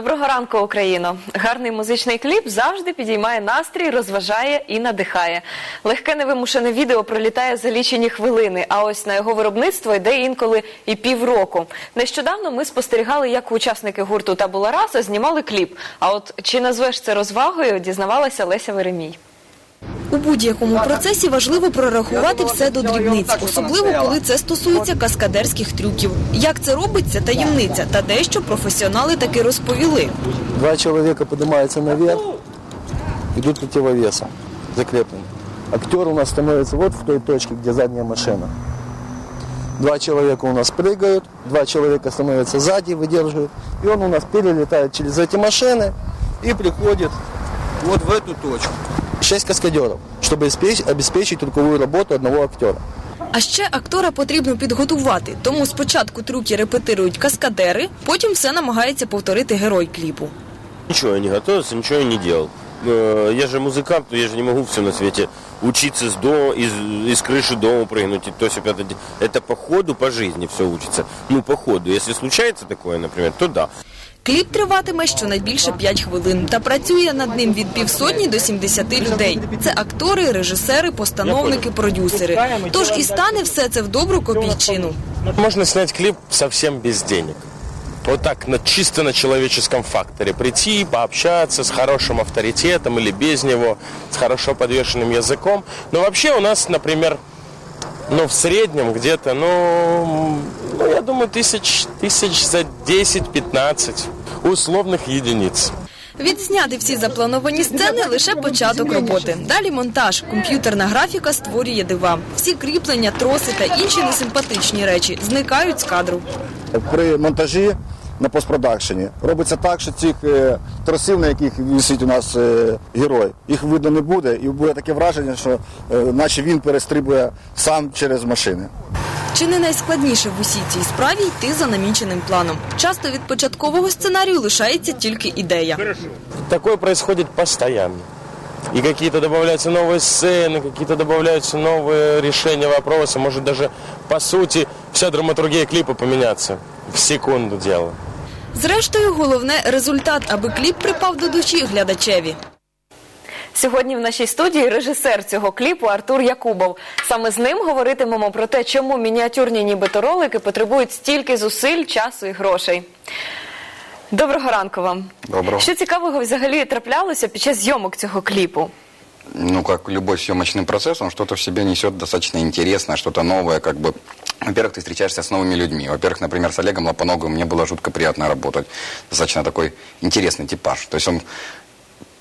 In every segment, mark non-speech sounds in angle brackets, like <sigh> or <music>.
Доброго ранку, Україно! Гарний музичний кліп завжди підіймає настрій, розважає і надихає. Легке невимушене відео пролітає за лічені хвилини, а ось на його виробництво йде інколи і півроку. Нещодавно ми спостерігали, як учасники гурту Табула Раса знімали кліп. А от чи назвеш це розвагою, дізнавалася Леся Веремій. У будь-якому процесі важливо прорахувати все до дрібниць, особливо коли це стосується каскадерських трюків. Як це робиться, таємниця, та дещо професіонали таки розповіли. Два человека поднимаются наверх, идут противовесом, закреплены. Актер у нас становится вот в той точке, где задняя машина. Два человека у нас прыгают, два человека становятся сзади, выдерживают. И он у нас перелетает через эти машины и приходит вот в эту точку. Шесть каскадеров, чтобы обеспечить, обеспечить руковую работу одного актера. А ще актора потрібно підготувати, тому спочатку трюки репетирують каскадери, потім все намагається повторити герой кліпу. Ничего я не готовился, ничего я не делал. Э, Я же музыкант, я же не могу все на свете учиться с дома, из, из крыши дома прыгнуть. и То есть, это, это по ходу, по жизни все учится. Ну, по ходу. Если случается такое, например, то да. Кліп триватиме щонайбільше 5 хвилин та працює над ним від півсотні до 70 людей. Це актори, режисери, постановники, продюсери. Тож і стане все це в добру копійчину. Можно снять клип совсем без денег. Вот так, на, чисто на человеческом факторе. Прийти, пообщаться с хорошим авторитетом или без него, с хорошо подвешенным языком. Но вообще у нас, например, ну, в среднем где-то, ну, ну, я думаю, тысяч, тысяч за 10-15 условных единиц. Відзняти всі заплановані сцени лише початок роботи. Далі монтаж, комп'ютерна графіка створює дива. Всі кріплення, троси та інші несимпатичні речі зникають з кадру. при монтажі на постпродакшені робиться так, що цих е, тросів, на яких висить у нас е, герой, їх видно не буде, і буде таке враження, що е, наче він перестрибує сам через машини. Чи не найскладніше в усій цій справі йти за наміченим планом? Часто від початкового сценарію лишається тільки ідея. Такое происходит постоянно. И какие-то добавляются новые сцены, какие-то добавляются новые решения вопроса. Может даже, по сути, вся драматургия клипа поменяться. В секунду дело. Зрештою, головне результат, аби кліп припав до душі глядачеві. Сьогодні в нашій студії режисер цього кліпу Артур Якубов. Саме з ним говоритимемо про те, чому мініатюрні нібито ролики потребують стільки зусиль, часу і грошей. Доброго ранку вам. Доброго. Що цікавого взагалі траплялося під час зйомок цього кліпу? Ну, как любой съемочный процесс, он что-то в себе несет достаточно интересное, что-то новое, как бы. Во-первых, ты встречаешься с новыми людьми. Во-первых, например, с Олегом Лопоноговым мне было жутко приятно работать. Достаточно такой интересный типаж. То есть он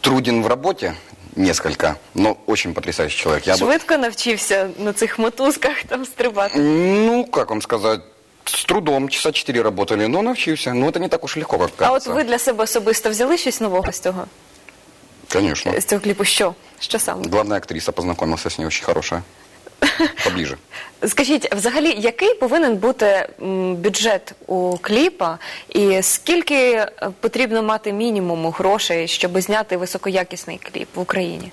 труден в работе несколько, но очень потрясающий человек. Я бы- Швидко навчився на цих мотузках там стрибати. Ну, как вам сказать, с трудом, часа четыре работали, но научился. Но это не так уж легко, как А от кажется. ви для себе особисто взяли щось нового з цього, Конечно. з цього кліпу? Що? Що саме? Главная актриса, познакомился с ней, очень хорошая. Поближе. <laughs> Скажіть, взагалі, який повинен бути бюджет у кліпа, і скільки е, потрібно мати мінімуму грошей, щоб зняти високоякісний кліп в Україні?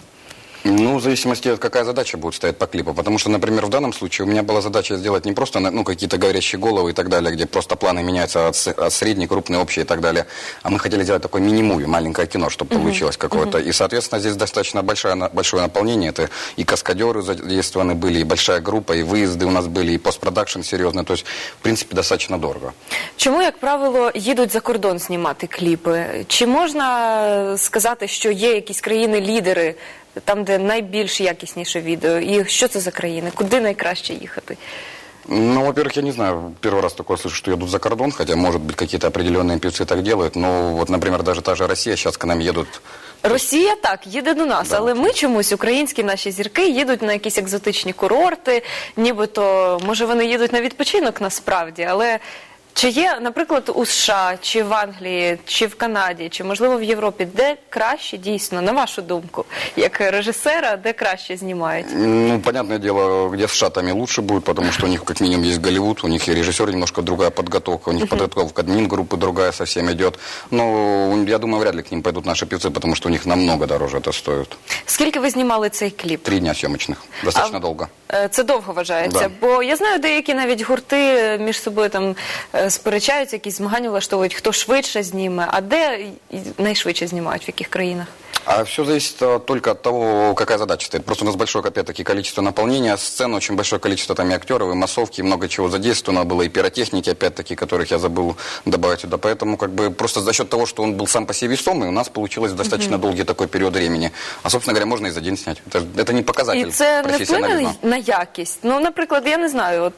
Ну, в зависимости от какая задача будет стоять по клипу. Потому что, например, в данном случае у меня была задача сделать не просто ну, какие-то говорящие головы и так далее, где просто планы меняются от, с- от средней, крупной, общей и так далее. А мы хотели сделать такой мини-муви, маленькое кино, чтобы получилось какое-то. И, соответственно, здесь достаточно большое, на- большое наполнение. Это и каскадеры задействованы были, и большая группа, и выезды у нас были, и постпродакшн серьезный. То есть, в принципе, достаточно дорого. Чому, як правило, їдуть за кордон знімати кліпи? Чи можна сказати, що є якісь країни-лідери, там, де найбільш якісніше відео? І що це за країни? Куди найкраще їхати? Ну, во-первых, я не знаю, первый раз такое слышу, что едут за кордон, хотя, может быть, какие-то определенные певцы так делают. Но вот, например, даже та же Россия сейчас к нам едут Росія так їде до нас, Да. але ми чомусь, українські наші зірки, їдуть на якісь екзотичні курорти, нібито може вони їдуть на відпочинок насправді, але. Чи є, наприклад, у США, чи в Англії, чи в Канаді, чи можливо в Європі, де краще дійсно, на вашу думку, як режисера, де краще знімають? Ну, понятное дело, где с Штатами лучше будет, потому что у них как минимум есть Голливуд, у них и режиссер немножко другая подготовка, у них подготовка админ-группы другая совсем идет. Но я думаю, вряд ли к ним пойдут наши певцы, потому что у них намного дороже это стоит. Скільки ви знімали цей кліп? Три дня съемочных. Достаточно А- долго. Е, Це довго вважається, Да. бо я знаю деякі навіть гурти між собою там е, е, сперечаються, якісь змагання влаштовують, хто швидше зніме, а де і- найшвидше знімають, в яких країнах? А все зависит а, только от того, какая задача стоит. Просто у нас большое, опять-таки, количество наполнения сцен, очень большое количество там и актеров, и массовки, и много чего задействовано было, и пиротехники, опять-таки, которых я забыл добавить сюда. Поэтому, как бы, просто за счет того, что он был сам по себе весомый, у нас получилось достаточно долгий такой период времени. А, собственно говоря, можно и за день снять. Это, это не показатель І це не профессионализма. вплине на якість. Ну, наприклад, я не знаю, от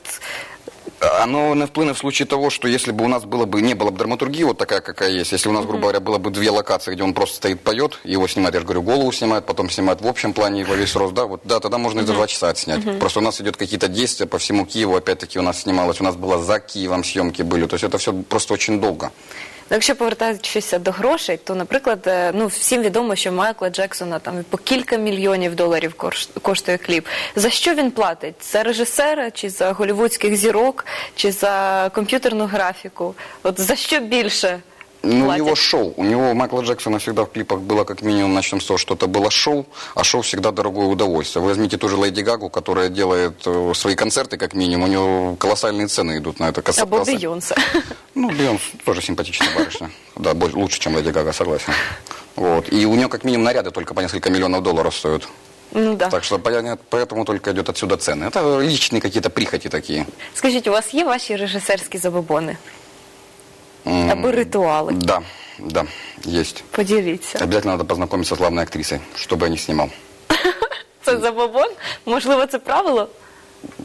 Оно не вплынет в случае того, что если бы у нас было бы, не было бы драматургии вот такая, какая есть, если у нас, грубо говоря, было бы две локации, где он просто стоит, поет, его снимает, я же говорю, голову снимает, потом снимает в общем плане во весь рост, да, вот, да, тогда можно и за два часа отснять. Просто у нас идет какие-то действия по всему Киеву, опять-таки у нас снималось, у нас было за Киевом съемки были, то есть это все просто очень долго. Ну, Якщо повертаючися до грошей, то, наприклад, е, ну всім відомо, що Майкла Джексона там по кілька мільйонів доларів кош- коштує кліп. За що він платить? За режисера, чи за голівудських зірок, чи за комп'ютерну графіку? От за що більше Ну, у платять? него шоу. У него у Майкла Джексона всегда в клипах было как минимум, начнем с того, что это было шоу, а шоу всегда дорогое удовольствие. Вы возьмите ту же Леди Гагу, которая делает э, свои концерты, как минимум, у нее колоссальные цены идут на это. Кос- Або колоссальные. Бейонсе. Ну, Бейонс тоже симпатичная барышня. Да, больше, лучше, чем Леди Гага, согласен. Вот. И у нее как минимум наряды только по несколько миллионов долларов стоят. Ну да. Так что понятно, поэтому только идет отсюда цены. Это личные какие-то прихоти такие. Скажіть, у вас є ваші режисерські забобони? М, Або ритуали? Да, да, есть. Поділіться. Обязательно надо познакомиться с главной актрисой, чтобы я не снимал. <laughs> Це забобон? Можливо, це правило?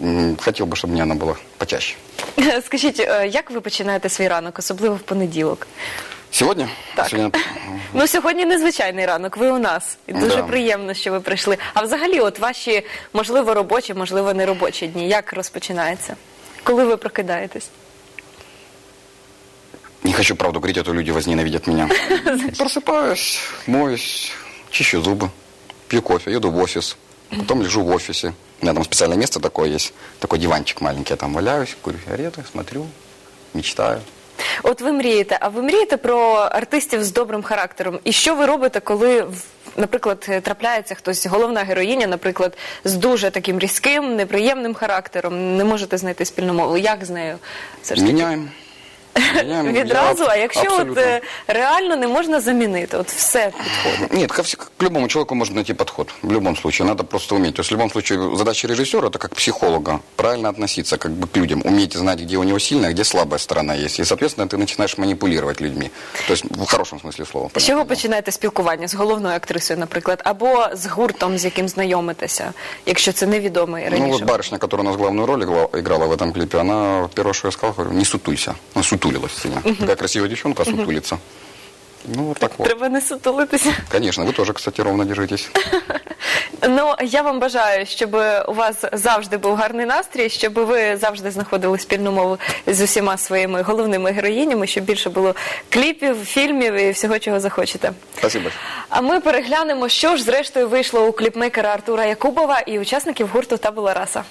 М, Хотел бы, чтобы мне она была почаще. <laughs> Скажіть, е, як ви починаєте свій ранок, особливо в понеділок? Сегодня? Так. Сегодня Ну, сьогодні незвичайний ранок, ви у нас. І дуже Да. приємно, що ви прийшли. А взагалі, от ваші, можливо, робочі, можливо, не робочі дні, як розпочинається? Коли ви прокидаєтесь? не хочу правду говорить, а то люди возненавидят меня. <laughs> Просыпаюсь, моюсь, чищу зубы, пью кофе, еду в офис. Потом лежу в офисе. У меня там специальное место такое есть. Такой диванчик маленький. Я там валяюсь, курю сигареты, смотрю, мечтаю. От ви мрієте, а ви мрієте про артистів з добрим характером. І що ви робите, коли, в- наприклад, е, трапляється хтось, головна героїня, наприклад, з дуже таким різким, неприємним характером, не можете знайти спільну мову? Як з нею? Все ж таки? Меняем. <laughs> Меняем. Відразу, Я а якщо от абсолютно. е, реально не можна замінити, от все підходить. Нет, ко вс- к любому человеку можно найти подход. В любом случае, надо просто уметь. То есть в любом случае задача режиссера это как психолога. Правильно относиться как бы к людям. Уметь знать, где у него сильная, где слабая сторона есть. И, соответственно, ты начинаешь манипулировать людьми. То есть в хорошем смысле слова. З понятное чого дело. починаєте спілкування з головною актрисою, наприклад, або з гуртом, з яким знайомитеся, якщо це невідомий Ну раніше? вот барышня, которая у нас главную роль игла- играла в этом клипе, она первое, что я сказал, говорю, не сутулься. Она Сутулилась сильно. Такая красивая девчонка, а сутулится. Ну вот так вот. Треба не сутулитися. Конечно, вы тоже, кстати, ровно держитесь. <laughs> Ну я вам бажаю, щоб у вас завжди був гарний настрій, щоб ви завжди знаходили спільну мову з усіма своїми головними героїнями, щоб більше було кліпів, фільмів і всього, чого захочете. Спасибо. А ми переглянемо, що ж зрештою вийшло у кліпмейкера Артура Якубова і учасників гурту Табула Раса.